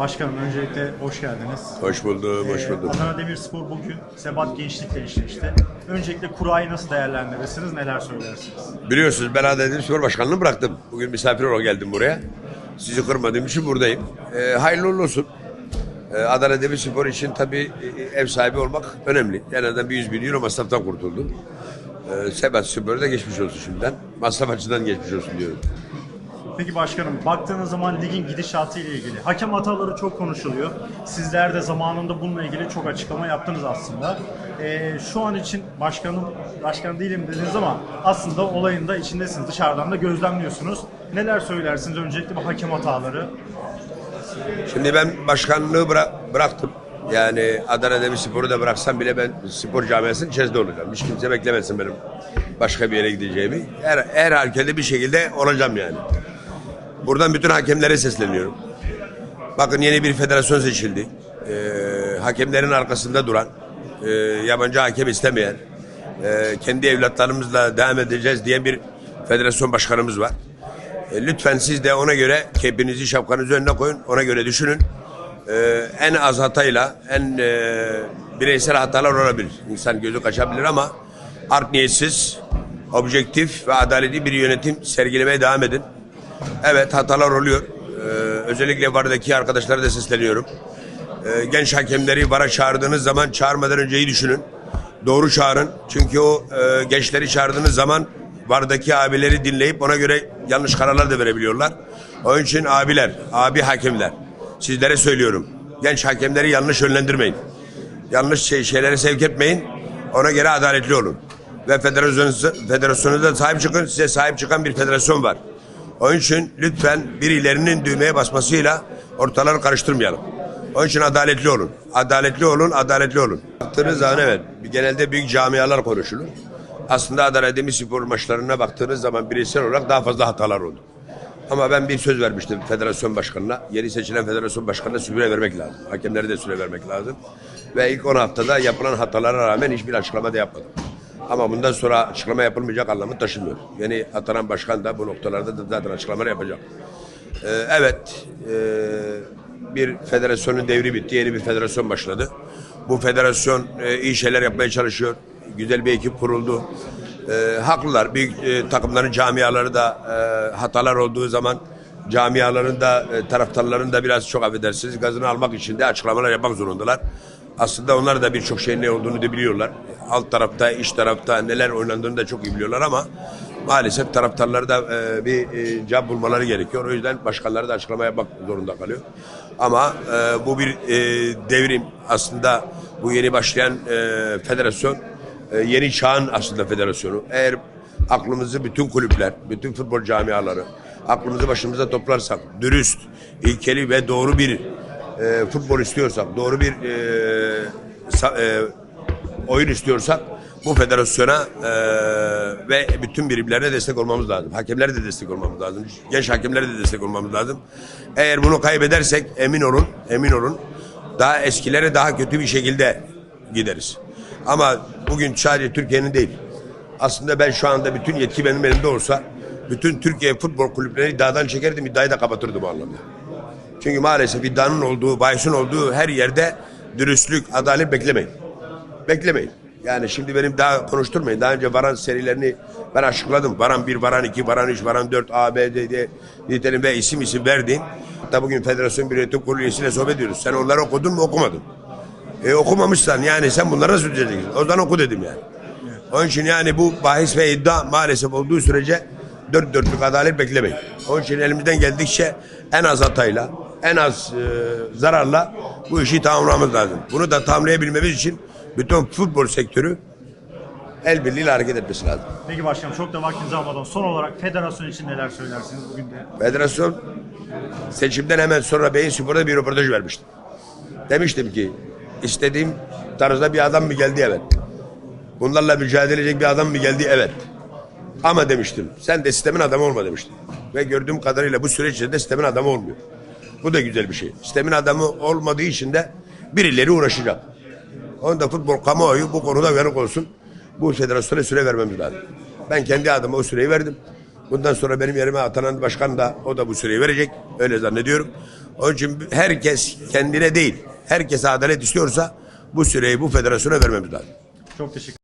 Başkanım öncelikle hoş geldiniz. Hoş buldum, hoş Ee, buldum. Adana Demirspor bugün Sebat Gençlik'le eşleşti. Öncelikle kurayı nasıl değerlendirirsiniz, neler söylersiniz? Biliyorsunuz ben Adana Spor Başkanlığı'nı bıraktım. Bugün misafir olarak geldim buraya. Sizi kırmadığım için buradayım. Ee, hayırlı uğurlu olsun. Ee, Adana Demirspor için tabii e, ev sahibi olmak önemli. En azından bir 100 bin euro masraftan kurtuldu. Ee, Sebat Spor'a da geçmiş olsun şimdiden. Masraf açıdan geçmiş olsun diyorum. Peki başkanım, baktığınız zaman ligin gidişatı ile ilgili hakem hataları çok konuşuluyor. Sizler de zamanında bununla ilgili çok açıklama yaptınız aslında. Ee, şu an için başkanım, başkan değilim dediniz ama aslında olayın da içindesiniz. Dışarıdan da gözlemliyorsunuz. Neler söylersiniz öncelikle bu hakem hataları? Şimdi ben başkanlığı bıra- bıraktım. Yani Adana Demirspor'u da bıraksam bile ben spor camiasının içerisinde olacağım. Hiç kimse beklemesin benim başka bir yere gideceğimi. Her, her halükarda bir şekilde olacağım yani. Buradan bütün hakemlere sesleniyorum. Bakın yeni bir federasyon seçildi. Ee, hakemlerin arkasında duran, e, yabancı hakem istemeyen, e, kendi evlatlarımızla devam edeceğiz diye bir federasyon başkanımız var. E, lütfen siz de ona göre kepinizi şapkanızı önüne koyun. Ona göre düşünün. E, en az hatayla en e, bireysel hatalar olabilir. İnsan gözü kaçabilir ama art niyetsiz, objektif ve adaletli bir yönetim sergilemeye devam edin. Evet hatalar oluyor. E, özellikle vardaki arkadaşlara da sesleniyorum. E, genç hakemleri vara çağırdığınız zaman çağırmadan önce iyi düşünün. Doğru çağırın. Çünkü o e, gençleri çağırdığınız zaman vardaki abileri dinleyip ona göre yanlış kararlar da verebiliyorlar. Onun için abiler, abi hakemler sizlere söylüyorum. Genç hakemleri yanlış yönlendirmeyin. Yanlış şey, şeylere sevk etmeyin. Ona göre adaletli olun. Ve federasyonunuza, federasyonunuza sahip çıkın. Size sahip çıkan bir federasyon var. Onun için lütfen birilerinin düğmeye basmasıyla ortaları karıştırmayalım. Onun için adaletli olun. Adaletli olun, adaletli olun. Baktığınız zaman evet, genelde büyük camialar konuşulur. Aslında Adana Demirspor maçlarına baktığınız zaman bireysel olarak daha fazla hatalar oldu. Ama ben bir söz vermiştim federasyon başkanına. Yeni seçilen federasyon başkanına süre vermek lazım. Hakemlere de süre vermek lazım. Ve ilk 10 haftada yapılan hatalara rağmen hiçbir açıklama da yapmadım. Ama bundan sonra açıklama yapılmayacak anlamı taşımıyor. Yeni atanan başkan da bu noktalarda da zaten açıklamalar yapacak. Ee, evet, ee, bir federasyonun devri bitti. Yeni bir federasyon başladı. Bu federasyon e, iyi şeyler yapmaya çalışıyor. Güzel bir ekip kuruldu. E, haklılar. Büyük e, takımların camiaları da e, hatalar olduğu zaman camiaların da e, taraftarların da biraz çok affedersiniz gazını almak için de açıklamalar yapmak zorundalar. Aslında onlar da birçok şeyin ne olduğunu da biliyorlar. Alt tarafta, iç tarafta neler oynandığını da çok iyi biliyorlar ama maalesef taraftarları da e, bir e, cevap bulmaları gerekiyor. O yüzden başkanları da açıklama yapmak zorunda kalıyor. Ama e, bu bir e, devrim. Aslında bu yeni başlayan e, federasyon e, yeni çağın aslında federasyonu. Eğer aklımızı bütün kulüpler, bütün futbol camiaları aklımızı başımıza toplarsak, dürüst, ilkeli ve doğru bir e, futbol istiyorsak, doğru bir e, sa- e, oyun istiyorsak bu federasyona e, ve bütün birimlerine destek olmamız lazım. Hakemlere de destek olmamız lazım. Genç hakemlere de destek olmamız lazım. Eğer bunu kaybedersek emin olun, emin olun daha eskilere daha kötü bir şekilde gideriz. Ama bugün sadece Türkiye'nin değil. Aslında ben şu anda bütün yetki benim elimde olsa bütün Türkiye futbol kulüplerini iddiadan çekerdim, iddiayı da kapatırdım o anlamda. Çünkü maalesef iddianın olduğu, bahisin olduğu her yerde dürüstlük, adalet beklemeyin. Beklemeyin. Yani şimdi benim daha konuşturmayın. Daha önce varan serilerini ben açıkladım. Varan 1, varan 2, varan 3, varan 4, A, B, D diye nitelim ve isim isim verdim. Hatta bugün Federasyon bir yönetim kurulu üyesiyle sohbet ediyoruz. Sen onları okudun mu okumadın? E okumamışsan yani sen bunlara nasıl? O zaman oku dedim yani. Onun için yani bu bahis ve iddia maalesef olduğu sürece dört dörtlük adalet beklemeyin. Onun için elimizden geldikçe en az hatayla, en az e, zararla bu işi tamamlamamız lazım. Bunu da tamamlayabilmemiz için bütün futbol sektörü el birliğiyle hareket etmesi lazım. Peki başkanım çok da vaktinizi almadan son olarak federasyon için neler söylersiniz bugün de? Federasyon seçimden hemen sonra Beyin Spor'da bir röportaj vermiştim. Demiştim ki istediğim tarzda bir adam mı geldi evet. Bunlarla mücadele edecek bir adam mı geldi evet. Ama demiştim sen de sistemin adamı olma demiştim. Ve gördüğüm kadarıyla bu süreç içinde sistemin adamı olmuyor. Bu da güzel bir şey. Sistemin adamı olmadığı için de birileri uğraşacak. Onda futbol kamuoyu bu konuda uyanık olsun. Bu federasyona süre vermemiz lazım. Ben kendi adıma o süreyi verdim. Bundan sonra benim yerime atanan başkan da o da bu süreyi verecek. Öyle zannediyorum. Onun için herkes kendine değil, herkese adalet istiyorsa bu süreyi bu federasyona vermemiz lazım. Çok teşekkür